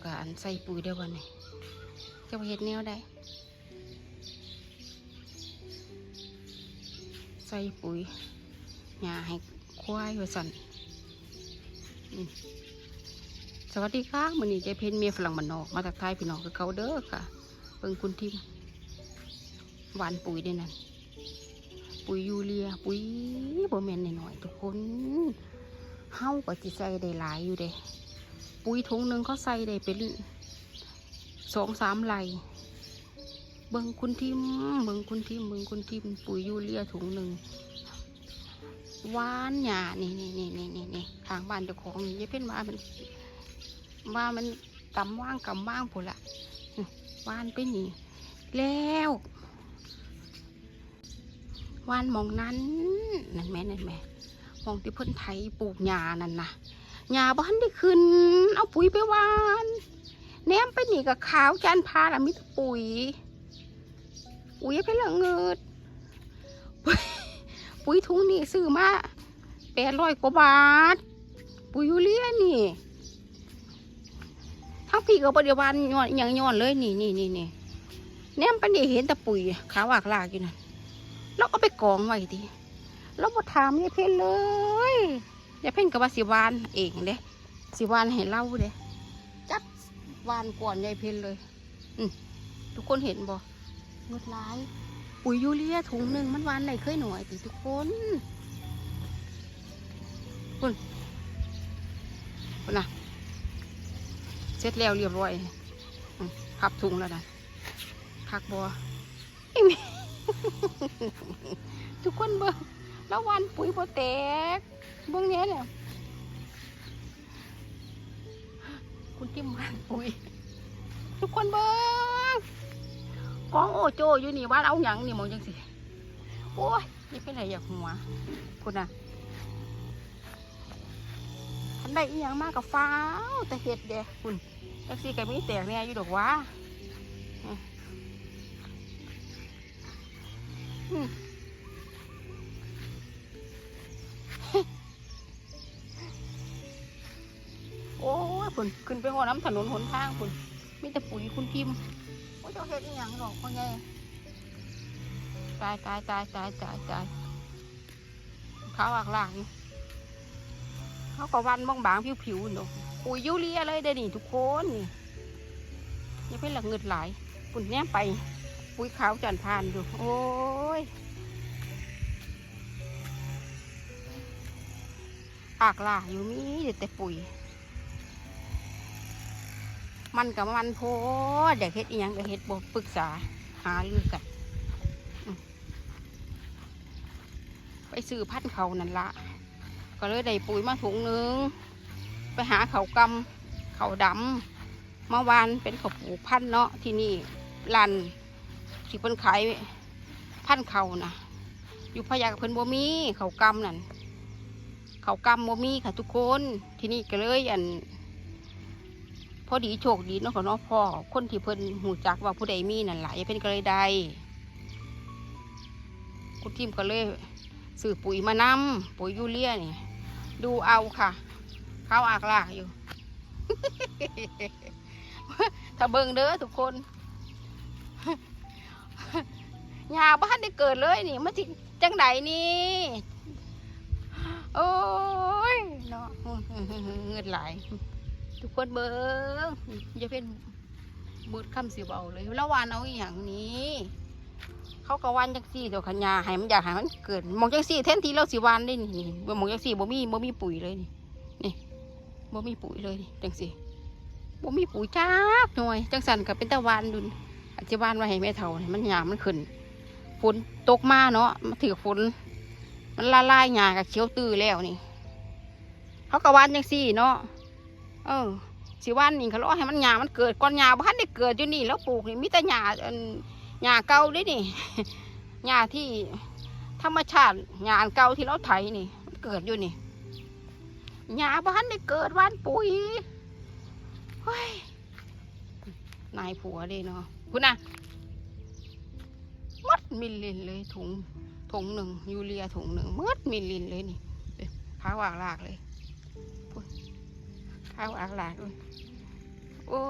แล้วก็อันใส่ปุ๋ยได้วันนี้จะเห็ดแนวได้ใส่ปุ๋ยหญ้าให้ควายไว้สันอืมสวัสดีค่ะมือนี้เจเพนเมียฝรั่งมันนอก มาจากไทยพี่น้องคือเขาเด้อค่ะเบิ่งคุณทิมหวานปุ๋ยได้นั่นปุ๋ยยูเรีย ปุ๋ยโบแมนหน่อยๆทุกคนเฮาก็สิใส่ได้หลายอยู่เด้ ปุ๋ยถุงหนึ่งเขาใส่ได้เป็นสองสามไหลเบิ่งคุณทิมเบิ่งคุณทิมเบิ่งคุณทิมปุ๋ยยูเรียถุงหนึ่งหวานหยานี่นี่นี่นี่นี่นี่ทางบ้านเจ้าของนี่ยายเพ่นว่ามันว่ามันกำว่างกำว่างผุละหวานไปนี่แล้วหวานมองนั้นนั่นแม่นั่นแม่หมองที่เพิ่นไถปลูกหญ้านั่นนะ หญ้าบ้านได้ขึ้น เอาปุ๋ยไปวานแนมไปหนีกับขาวจานพาละมิตรปุ๋ยปุ๋ยไปละเงิดปุ๋ยปุ๋ยถุงนี่ซื้อมาแปดร้อยกว่าบาท ปุ๋ยยูเรียนี่ ทั้งพี่กับบริวารย้อนอย่างย้อนเลยนี่นี่นี่นี่แนมไปนี่เห็นแต่ปุ๋ยขาวากลากอยู่นั่นเราก็ไปกองไว้ดิเราบ่ถามยายเพ่นเลย ยายเพ่นกับว่าสิวานเองเด้สิวานให้เล่าเด้จับวานก่อนยายเพ่นเลยทุกคนเห็นบ่เงดร้าย ปุ๋ยยูเรียถุงหนึ่งมันวานไหนเคยหน่อยติทุกคนคุณคุณนะเสร็จแล้วเรียบร้อยอพับถุงแล้วนะคักบัวทุกคนบ่ แล้ววันปุ๋ยบ่แตกเบิ่งเนี้ยเนี่ยคุณจิ้มวันปุ๋ย ทุกคนเบิ่งกองโอโจอยู่นี่ว่าเอาหยังนี่มองจังสิโอ้ยนี่เป็นไรอยากหัว คุณน่ะทันได้อีหยังมากกับฟ้าวแต่เห็ดเด้คุณจักซี่ก็มีแตกเนี่ยอยู่ดอกว่าอืม คุณขึ้นไปหัวน้ำถนนหนทางคุณมีแต่ปุ๋ยคุณพิมพ์โอ้ยเจ้าเห็ดอีหยังหรอกพ่อไงตายตายตายตายตายตายเขาอักหลากอยู่เขาก็วันบางๆผิวๆเนาะปุ๋ยยูเรียเลยเด้นี่ทุกคนนี่ยังเป็นหลักเงิดหลายปุ่นแนมไป ปุ๋ยขาวจันทานอยู่ โอ้ยปากล่าอยู่มีแต่ปุ๋ย มันกับมันโพดเด็กเฮ็ดอีหยังก็เฮ็ดบ่ปรึกษาหารือกันไปซื้อพันธุ์เขานั่นละก็เลยได้ปุ๋ยมาถุงนึง ไปหาเขากำเขาดำเมื่อวานเป็นเขาปลูกพันธ์เนาะที่นี่ลันที่เพิ่นขายพันธุ์เขานะอยู่พะยากับเพิ่นบ่มีเขากำนั่นเขากำบ่มีค่ะทุกคน ที่นี่ก็เลยอัน พอดีโชคดีเนาะค่ะเนาะพ่อคนที่เพิ่นหูจักว่าผู้ใดมีนั่นแหละยาเพิ่นก็เลยได้คุณทีมก็เลยซื้อปุ๋ยมานำปุ๋ยยูเรียนี่ ดูเอาค่ะเขาอากลากอยู่ ถ้าเบิ่งเด้อทุกคนยาบ้านได้เกิดเลยนี่มันสิจังไดนี่โอ้ยเนาะเงินไหลาย ทุกคนเบิ่งอย่าเป็นมืดคำสิเบาเลยแล้ววานเอาอย่างนี้ เขาก็วานจังซี่เดี๋ยวขันยาให้มันอยากให้มันเกิดมองจังซี่แทนที่เราสิวานได้นี่มองจังซี่บ่มีบ่มีปุ๋ยเลยนี่นี่บ่มีปุ๋ยเลยนี่จังซี่บ่มีปุ๋ยจักหน่วยจังสันก็เป็นตะวานดุนอันที่วานไว้ให้แม่เฒ่านี่มันหยามันขึ้นฝนตกมาเนาะมาถือฝนมันละลายหญ้ากับเขียวตื้อแล้วนี่ เขาก็วานจังซี่เนาะ เออสิวานนี่เขารอให้มันหญ้ามันเกิดก่อนหญ้าบ่ทันได้เกิดอยู่นี่แล้วปลูกนี่มีแต่หญ้าหญ้าเก่าด้นี่หญ้าที่ธรรมชาติหญ้าเก่าที่เราไถนี่ มันเกิดอยู่นี่หญ้าบ้านได้เกิดหวานปุ๋ยเฮ้ยนายผัวเด้เนาะคุณนะมัดมิลลินเลยถุงถุงหนึ่งยูเรียถุงหนึ่งมัดมิลลินเลยนี่ขาวอากลากเลย ขาวอากลากเลยโอ้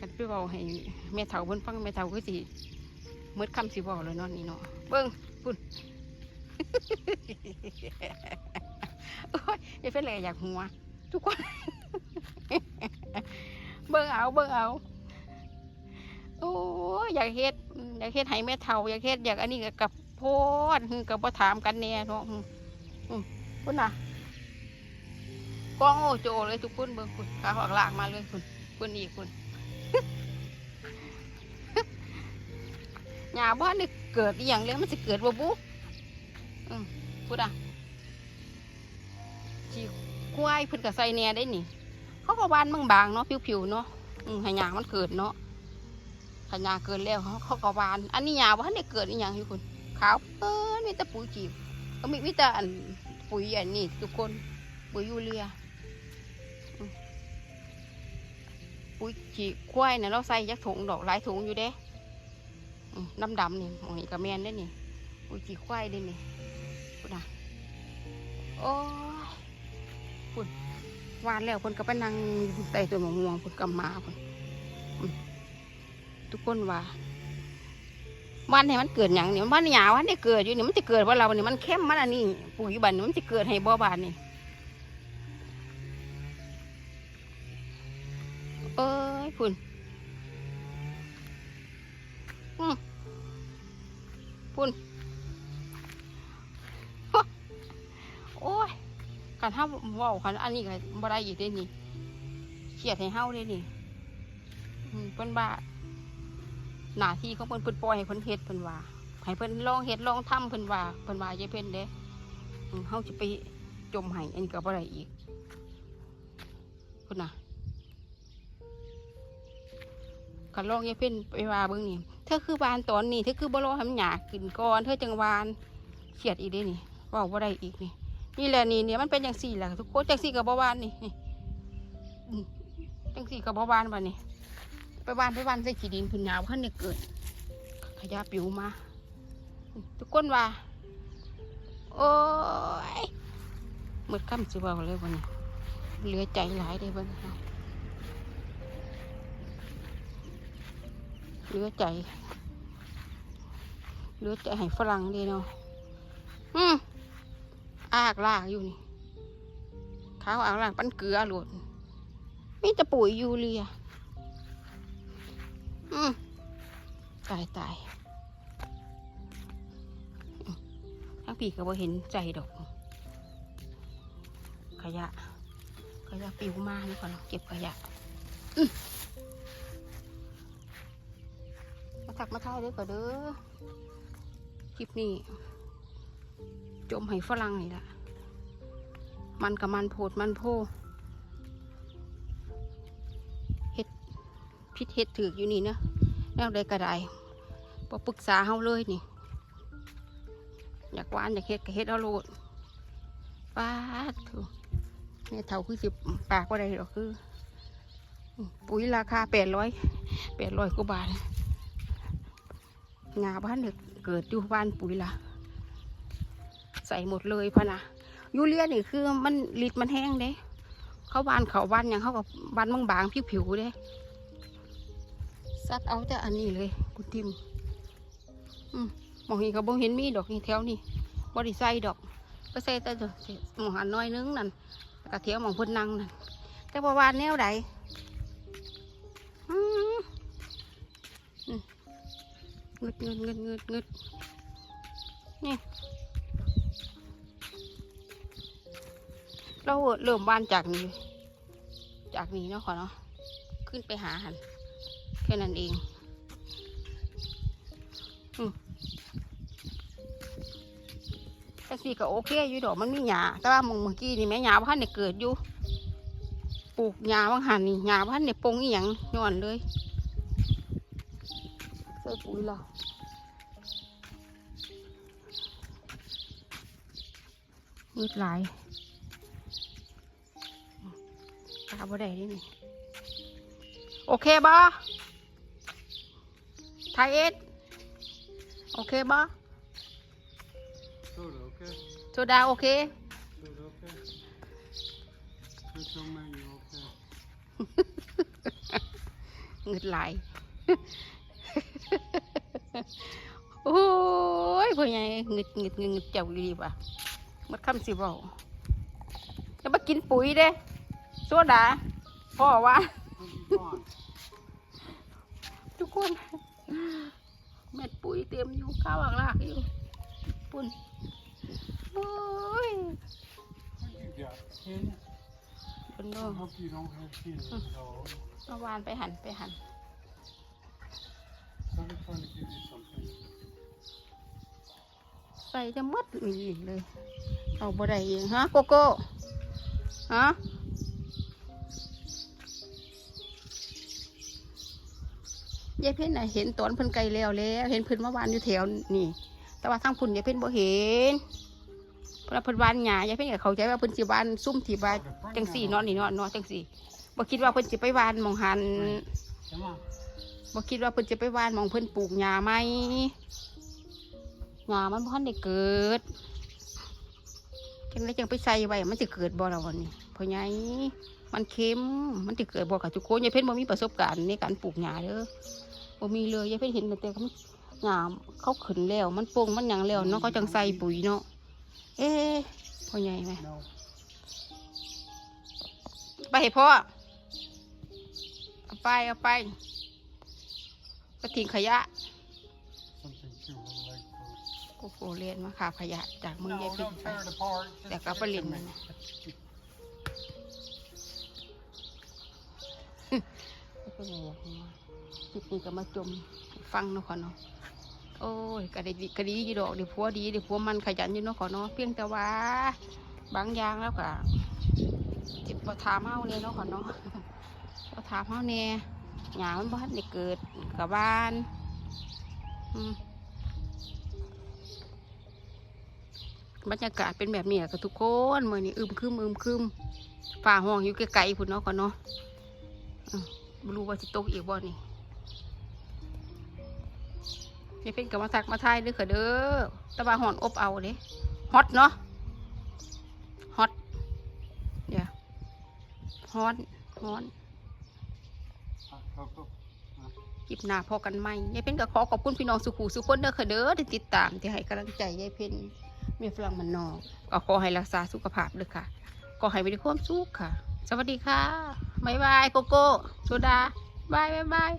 กันไปบอกให้แม่เฒ่าเพิ่นฟังแม่เฒ่าก็สิมืดคำสิบอกเลยนาะนี่เนาะเบิ้งพุ่นโอ้ยอย่าเป็นไรอยากหัว ทุกคน เบิ่งเอาเบิ่งเอาโอ้ยอยากเฮ็ดอยากเฮ็ดให้แม่เฒ่าอยากเฮ็ดอยากอันนี้กับโพดกับบ่ถามกันแน่เนาะอืมอืมพุ่นน่ะ กองโอโจเลยทุกคนเบิ่งคุณขาหักลากมาเลยคุณคุณอีกคุณหญ้าบ้านนี่เกิดอย่างเลยมันจะเกิดบ่บุอืมพูดอะจีควายเพิ่นก็ใส่แหน่ได้นี่ เขาก็บานบางๆเนาะผิวๆเนาะอืมห้หญ้ามันเกิดเนาะถ้าหญ้าเกิดแล้วเขาเขาก็บาน อันนี้หญ้าบ่ทันได้เกิดอีหยังอยู่คุณขาวเปิ้นมีแต่ปุ๋ยจีบก็มีมีแต่อันปุ๋ยอันนี้ทุกคนปุ๋ยยูเรีย ปุ๋ยจีควายเนี่ยเราใส่ยักถุงดอกหลายถุงอยู่เด้อืมดำนี่หมองนี้ก็แม่นได้นี่ปุ๋ยจีควายได้นี่พุ่นน่ะโอ้ยพุ่นวานแล้วคนก็ไปนั่งอยู่ใต้ต้นมะม่วงพุ่นกำมาพุ่นทุกคนว่าวันให้มันเกิดอย่างนี้วันหยาวันได้เกิดอยู่นี่มันจะเกิดว่าเราเนี่ยมันเข้มมันอันนี้ปุ๋ยบันนี่มันจะเกิดให้บ่บานนี่ พุ่นพุ่นโอ้ยการห้าว่าคันอันนี้ก็บ่ได้อีกได้นี่เครียดให้เฮาได้นี่เพิ่นบ้าหน้าที่ของเพิ่นเพิ่นปล่อยให้เพิ่นเฮ็ดเพิ่นว่าให้เพิ่นลองเฮ็ดลองทำเพิ่นว่าเพิ่นว่าอย่าเพิ่นเด้อืมเฮาจะไปจมให้อันนี้ก็บ่ได้อีกพุ่นน่ะ ก็ลองย่าเพิ่นไปว่าเบิ่งนี่เธอคือวานตอนนี้เธอคือบ่รอให้มันหยาขึ้นก่อนเธอจังวานเครียดอีกเด้นี่ว้าบ่ได้อีกนี่ นี่แหละนี่เนี่ยมันเป็นจังซี่แหละทุกคนจังซี่ก็บ่วานนี่นี่จังซี่ก็บ่วานบัดนี้ไปบ้านไปบ้านใส่ขี้ดินพื้นหยาขั้นเนี่ยเกิด ขยะปิวมา ทุกคนว่า โอ้ยหมดคำสิเบาเลยวันนี้เหลือใจหลายเลยเบ้าง เหลือใจเหลือใจให้ฝรั่งดีเนาะอืมอากลากอยู่นี่ขาวอากลากปั้นเกลือหลุดมีแต่ปุ๋ยยูเรียอืมตายตายทั้งปีก็บ่เห็นใจดอก ขยะ ขยะปิวมานี่ก่อนเก็บขยะอืม ทักมาทายเด้อก็เด้อคลิปนี้ จมให้ฝรั่งนี่ละมันกับมันโพดมันโพเห็ดพิษเห็ดถืออยู่นี่เนาะแนวใดก็ไดพอปรึกษาเฮาเลยนี่ อยากหวานอยากเฮ็ดก็เฮ็ดเอาโลดป้าถูเนี่ยเท่าคือสิบปากว่าได้หรอกคือ ปุ๋ยราคาแปดร้อยแปดร้อยกว่าบาท งาบ้านเด็กเกิดอยู่บ้านปุ๋ยละใส่หมดเลยพะนะยูเรียนี่คือมันลิดมันแห้งเด้ เขาบานเขาบานอย่างเขากับบานบางๆผิวๆเด้ซัดเอาแต่อันนี้เลยคุณทิมอืมหมองนี้ก็บ่เห็นมีดอกนี่แถวนี่บ่ได้ใส่ดอกก็ใส่แต่หมองหันน้อยนึงนั่นแล้วก็เทียวหมองพิ่นนั่งนั่นแต่บ่ว่าแนวใดอืมอืม งึดเงึดเงึดเงึดเงึดนี่เราเริ่มบ้านจากนี้ จากนี้เนาะขอเนาะขึ้นไปหาหันแค่นั้นเองอืมแต่สีก็โอเคอยู่ดอกมันมีหญ้าแต่ว่ามึงเมื่อกี้นี่แม่หญ้าพันเนี่ยเกิดอยู่ ปลูกหญ้าบางหันนี่หญ้าพันเนี่ยปงอีหยังย้อนเลย ใส่ปุ๋ยและมืดหลายตาบ่ได้เดินี่ โอเคบ่ไทยเอ็ดโอเคบ่ Soda, okay. โซดาโอเค Soda. okay? Just don't make you okay. เงิดไหลาย โอ้ยพ่อใหญ่เงึดเงึดเงึดเงึดเจ้าดีป่ะมันคำสิบอกจะมากินปุ๋ยเด้โซดาพ่อว่า It'll be fine. ทุกคนเม็ดปุ๋ยเต็มอยู่ข้าวหลากลากอยู่ปุ่นโอ้ย What you got? Tin? ปุ่น I โด hope you don't have tin at all. เมื่อวานไปหันไปหัน So I'm trying to give you something. ใส่จะหมดมีกเลย เอาบ่ได้เองฮะโกโก้ฮะยายเพ่นน่ะเห็นตอนเพิ่นไกลแล้วแล้ว เห็นเพิ่นเมื่อวานอยู่แถวนี่ แต่ว่าทางพุ่นยายเพ่นบ่เห็นเพราะว่าเพิ่นวานหญ้ายายเพ่นก็เข้าใจว่าเพิ่นสิวานซุ่มที่ว่าจังสี่เนาะนี่เนาะเนาะจังสี่บ่คิดว่าเพิ่นสิไปวานหมองหัน Come on. บ่คิดว่าเพิ่นจะไปว่านมองเพิ่นปลูกหญ้าไหมหญ้ามันบ่ทันได้เกิดจังไดจังไปใส่ไว้มันสิเกิดบ่ล่ะวันนี้เพราะไงมันเค็มมันสิเกิดบ่กับทุกคนยายเพิ่นบ่มีประสบการณ์ในการปลูกหญ้าเด้อบ่มีเลยยายเพิ่นเห็นแต่เขาหญ้าเขาขึ้นแล้วมันโป่งมันหยังแล้วเนาะเขาจังใส่ปุ๋ยเนาะเอ๊ะพ่อใหญ่ไหมไปให้พ่อเอาไปเอาไป ไปทิ้งขยะ Something to her leg first. โกโก้เรียนมาขาบขยะ จากมือ No, ยายพิน don't ไป tear it apart. Just แต่ก็ give ไป it เล่ to น me. มันนะก็เลยอยากมาคลิปนี้ก็มาจมฟังเนาะขอเนาะโอ้ยก็ได้ดีก็ดีอยู่ดอกเดี๋ยวพัวดีเดี๋ยวพัวมันขยันอยู่เนาะขอเนาะเพียงแต่ว่า บางอย่างแล้วก็จิบประทามเฮาเนี่ยเนาะขอเนาะประทามเฮาเนี่ย หยามันบ้านได้เกิดกับบ้านบรรยากาศเป็นแบบนี้กับทุกคนเมื่อนี้อึมครึมอึมครึมฝ่าห้องอยู่ไกลๆพุ่นเนาะก่อนเนาะไม่รู้ว่าจะตกอีกบ่นี่อย่เป็นกับมาทักมาทายด้อค่ะเด้อตะบาหอนอบเอาเด้ฮอตเนาะฮอตเดี๋ยวฮอนฮอน Ah, Coco. คลิปหน้าพอกันไหมยายเพ็ญก็ขอขอบคุณพี่น้องสุขูสุคนเด้อค่ะเด้อที่ติดตามที่ให้กำลังใจยายเพ็ญเมียฝรั่งมันนอกก็ขอให้รักษาสุขภาพเด้อค่ะก็ให้มีความสุขค่ะ สวัสดีค่ะบ๊ายบายโกโก้โซดาบายบายบาย